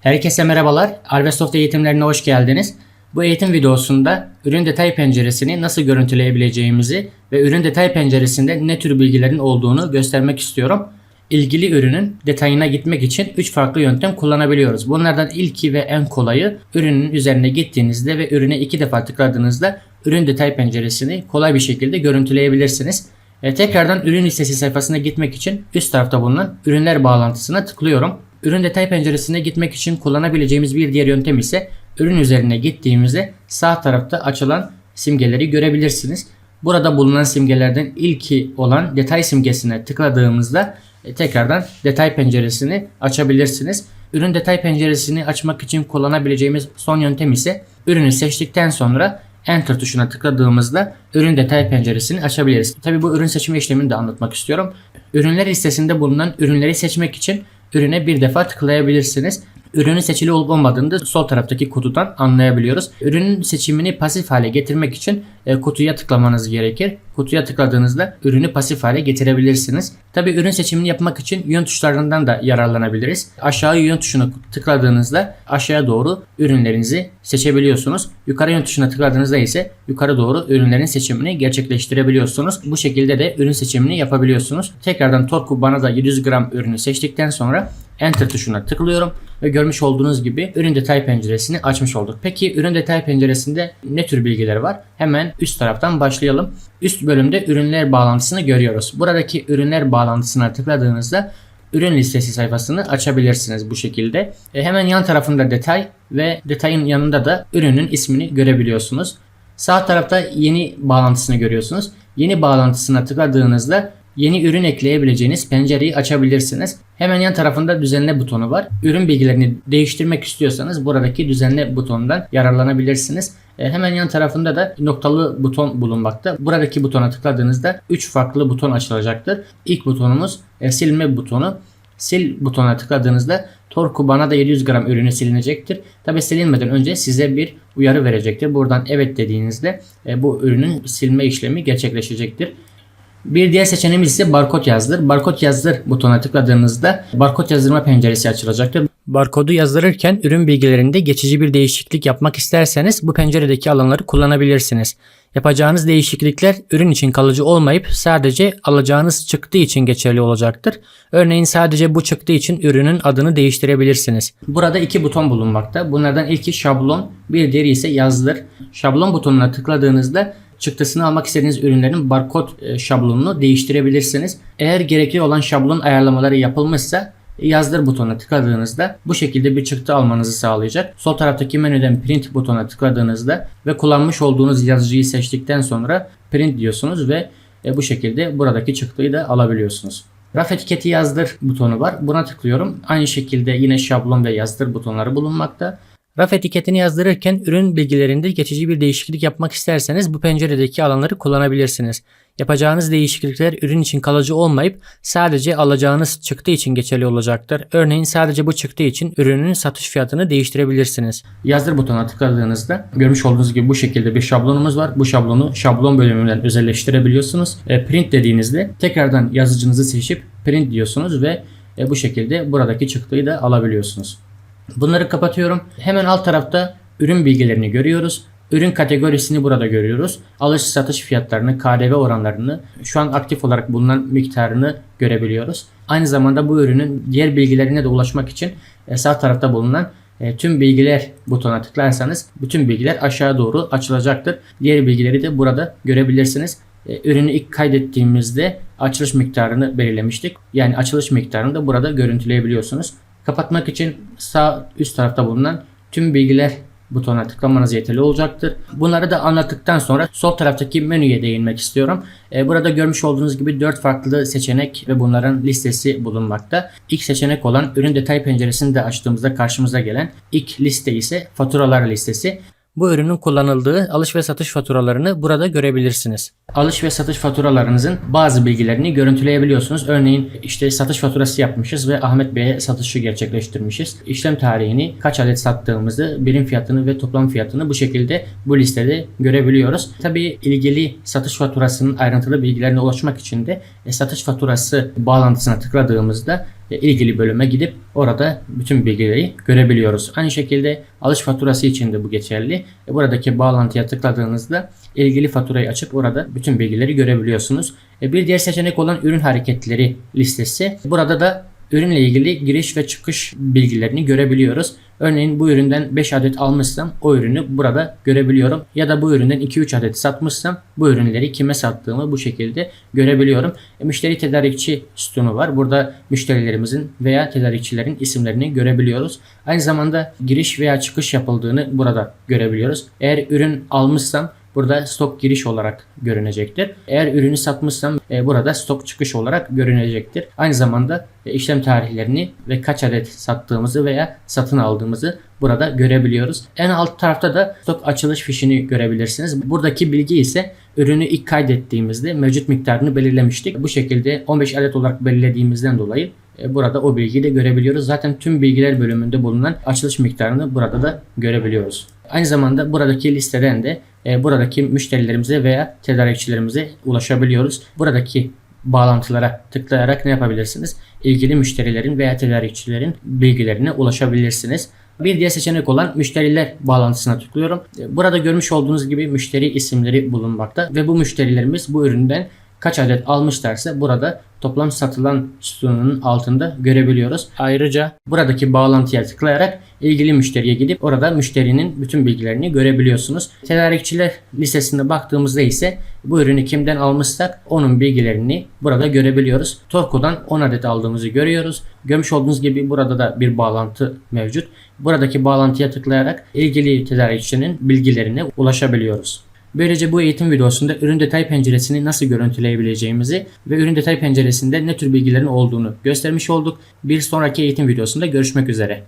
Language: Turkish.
Herkese merhabalar. Arvesoft eğitimlerine hoş geldiniz. Bu eğitim videosunda ürün detay penceresini nasıl görüntüleyebileceğimizi ve ürün detay penceresinde ne tür bilgilerin olduğunu göstermek istiyorum. İlgili ürünün detayına gitmek için 3 farklı yöntem kullanabiliyoruz. Bunlardan ilki ve en kolayı ürünün üzerine gittiğinizde ve ürüne iki defa tıkladığınızda ürün detay penceresini kolay bir şekilde görüntüleyebilirsiniz. E, tekrardan ürün listesi sayfasına gitmek için üst tarafta bulunan ürünler bağlantısına tıklıyorum. Ürün detay penceresine gitmek için kullanabileceğimiz bir diğer yöntem ise ürün üzerine gittiğimizde sağ tarafta açılan simgeleri görebilirsiniz. Burada bulunan simgelerden ilki olan detay simgesine tıkladığımızda e, tekrardan detay penceresini açabilirsiniz. Ürün detay penceresini açmak için kullanabileceğimiz son yöntem ise ürünü seçtikten sonra Enter tuşuna tıkladığımızda ürün detay penceresini açabiliriz. Tabi bu ürün seçme işlemini de anlatmak istiyorum. Ürünler listesinde bulunan ürünleri seçmek için ürüne bir defa tıklayabilirsiniz. Ürünün seçili olup olmadığını da sol taraftaki kutudan anlayabiliyoruz. Ürünün seçimini pasif hale getirmek için e, kutuya tıklamanız gerekir. Kutuya tıkladığınızda ürünü pasif hale getirebilirsiniz. Tabi ürün seçimini yapmak için yön tuşlarından da yararlanabiliriz. Aşağı yön tuşuna tıkladığınızda aşağıya doğru ürünlerinizi seçebiliyorsunuz. Yukarı yön tuşuna tıkladığınızda ise yukarı doğru ürünlerin seçimini gerçekleştirebiliyorsunuz. Bu şekilde de ürün seçimini yapabiliyorsunuz. Tekrardan Torku bana da 700 gram ürünü seçtikten sonra Enter tuşuna tıklıyorum ve görmüş olduğunuz gibi ürün detay penceresini açmış olduk. Peki ürün detay penceresinde ne tür bilgiler var? Hemen üst taraftan başlayalım. Üst bölümde ürünler bağlantısını görüyoruz. Buradaki ürünler bağlantısına tıkladığınızda ürün listesi sayfasını açabilirsiniz bu şekilde. E, hemen yan tarafında detay ve detayın yanında da ürünün ismini görebiliyorsunuz. Sağ tarafta yeni bağlantısını görüyorsunuz. Yeni bağlantısına tıkladığınızda yeni ürün ekleyebileceğiniz pencereyi açabilirsiniz. Hemen yan tarafında düzenle butonu var. Ürün bilgilerini değiştirmek istiyorsanız buradaki düzenle butonundan yararlanabilirsiniz. E, hemen yan tarafında da noktalı buton bulunmakta. Buradaki butona tıkladığınızda 3 farklı buton açılacaktır. İlk butonumuz e, silme butonu. Sil butonuna tıkladığınızda Torku bana da 700 gram ürünü silinecektir. Tabi silinmeden önce size bir uyarı verecektir. Buradan evet dediğinizde e, bu ürünün silme işlemi gerçekleşecektir. Bir diğer seçeneğimiz ise barkod yazdır. Barkod yazdır butonuna tıkladığınızda barkod yazdırma penceresi açılacaktır. Barkodu yazdırırken ürün bilgilerinde geçici bir değişiklik yapmak isterseniz bu penceredeki alanları kullanabilirsiniz. Yapacağınız değişiklikler ürün için kalıcı olmayıp sadece alacağınız çıktı için geçerli olacaktır. Örneğin sadece bu çıktı için ürünün adını değiştirebilirsiniz. Burada iki buton bulunmakta. Bunlardan ilki şablon, bir diğeri ise yazdır. Şablon butonuna tıkladığınızda çıktısını almak istediğiniz ürünlerin barkod e, şablonunu değiştirebilirsiniz. Eğer gerekli olan şablon ayarlamaları yapılmışsa yazdır butonuna tıkladığınızda bu şekilde bir çıktı almanızı sağlayacak. Sol taraftaki menüden print butonuna tıkladığınızda ve kullanmış olduğunuz yazıcıyı seçtikten sonra print diyorsunuz ve e, bu şekilde buradaki çıktıyı da alabiliyorsunuz. Raf etiketi yazdır butonu var. Buna tıklıyorum. Aynı şekilde yine şablon ve yazdır butonları bulunmakta. Raf etiketini yazdırırken ürün bilgilerinde geçici bir değişiklik yapmak isterseniz bu penceredeki alanları kullanabilirsiniz. Yapacağınız değişiklikler ürün için kalıcı olmayıp sadece alacağınız çıktı için geçerli olacaktır. Örneğin sadece bu çıktı için ürünün satış fiyatını değiştirebilirsiniz. Yazdır butonuna tıkladığınızda görmüş olduğunuz gibi bu şekilde bir şablonumuz var. Bu şablonu şablon bölümünden özelleştirebiliyorsunuz. E, print dediğinizde tekrardan yazıcınızı seçip print diyorsunuz ve e, bu şekilde buradaki çıktıyı da alabiliyorsunuz. Bunları kapatıyorum. Hemen alt tarafta ürün bilgilerini görüyoruz. Ürün kategorisini burada görüyoruz. Alış satış fiyatlarını, KDV oranlarını, şu an aktif olarak bulunan miktarını görebiliyoruz. Aynı zamanda bu ürünün diğer bilgilerine de ulaşmak için e, sağ tarafta bulunan e, tüm bilgiler butonuna tıklarsanız bütün bilgiler aşağı doğru açılacaktır. Diğer bilgileri de burada görebilirsiniz. E, ürünü ilk kaydettiğimizde açılış miktarını belirlemiştik. Yani açılış miktarını da burada görüntüleyebiliyorsunuz. Kapatmak için sağ üst tarafta bulunan tüm bilgiler butonuna tıklamanız yeterli olacaktır. Bunları da anlattıktan sonra sol taraftaki menüye değinmek istiyorum. Ee, burada görmüş olduğunuz gibi 4 farklı seçenek ve bunların listesi bulunmakta. İlk seçenek olan ürün detay penceresini de açtığımızda karşımıza gelen ilk liste ise faturalar listesi. Bu ürünün kullanıldığı alış ve satış faturalarını burada görebilirsiniz. Alış ve satış faturalarınızın bazı bilgilerini görüntüleyebiliyorsunuz. Örneğin işte satış faturası yapmışız ve Ahmet Bey'e satışı gerçekleştirmişiz. İşlem tarihini, kaç adet sattığımızı, birim fiyatını ve toplam fiyatını bu şekilde bu listede görebiliyoruz. Tabii ilgili satış faturasının ayrıntılı bilgilerine ulaşmak için de e, satış faturası bağlantısına tıkladığımızda ilgili bölüme gidip orada bütün bilgileri görebiliyoruz. Aynı şekilde alış faturası için de bu geçerli. E, Buradaki bağlantıya tıkladığınızda ilgili faturayı açıp orada bütün bilgileri görebiliyorsunuz. E, Bir diğer seçenek olan ürün hareketleri listesi. Burada da ürünle ilgili giriş ve çıkış bilgilerini görebiliyoruz. Örneğin bu üründen 5 adet almışsam o ürünü burada görebiliyorum. Ya da bu üründen 2-3 adet satmışsam bu ürünleri kime sattığımı bu şekilde görebiliyorum. E, müşteri tedarikçi sütunu var. Burada müşterilerimizin veya tedarikçilerin isimlerini görebiliyoruz. Aynı zamanda giriş veya çıkış yapıldığını burada görebiliyoruz. Eğer ürün almışsam Burada stok giriş olarak görünecektir. Eğer ürünü satmışsam e, burada stok çıkış olarak görünecektir. Aynı zamanda e, işlem tarihlerini ve kaç adet sattığımızı veya satın aldığımızı burada görebiliyoruz. En alt tarafta da stok açılış fişini görebilirsiniz. Buradaki bilgi ise ürünü ilk kaydettiğimizde mevcut miktarını belirlemiştik. Bu şekilde 15 adet olarak belirlediğimizden dolayı burada o bilgiyi de görebiliyoruz. Zaten tüm bilgiler bölümünde bulunan açılış miktarını burada da görebiliyoruz. Aynı zamanda buradaki listeden de e, buradaki müşterilerimize veya tedarikçilerimize ulaşabiliyoruz. Buradaki bağlantılara tıklayarak ne yapabilirsiniz? İlgili müşterilerin veya tedarikçilerin bilgilerine ulaşabilirsiniz. Bir diğer seçenek olan müşteriler bağlantısına tıklıyorum. E, Burada görmüş olduğunuz gibi müşteri isimleri bulunmakta ve bu müşterilerimiz bu üründen kaç adet almışlarsa burada toplam satılan sütunun altında görebiliyoruz. Ayrıca buradaki bağlantıya tıklayarak ilgili müşteriye gidip orada müşterinin bütün bilgilerini görebiliyorsunuz. Tedarikçiler listesinde baktığımızda ise bu ürünü kimden almışsak onun bilgilerini burada görebiliyoruz. Torko'dan 10 adet aldığımızı görüyoruz. Görmüş olduğunuz gibi burada da bir bağlantı mevcut. Buradaki bağlantıya tıklayarak ilgili tedarikçinin bilgilerine ulaşabiliyoruz. Böylece bu eğitim videosunda ürün detay penceresini nasıl görüntüleyebileceğimizi ve ürün detay penceresinde ne tür bilgilerin olduğunu göstermiş olduk. Bir sonraki eğitim videosunda görüşmek üzere.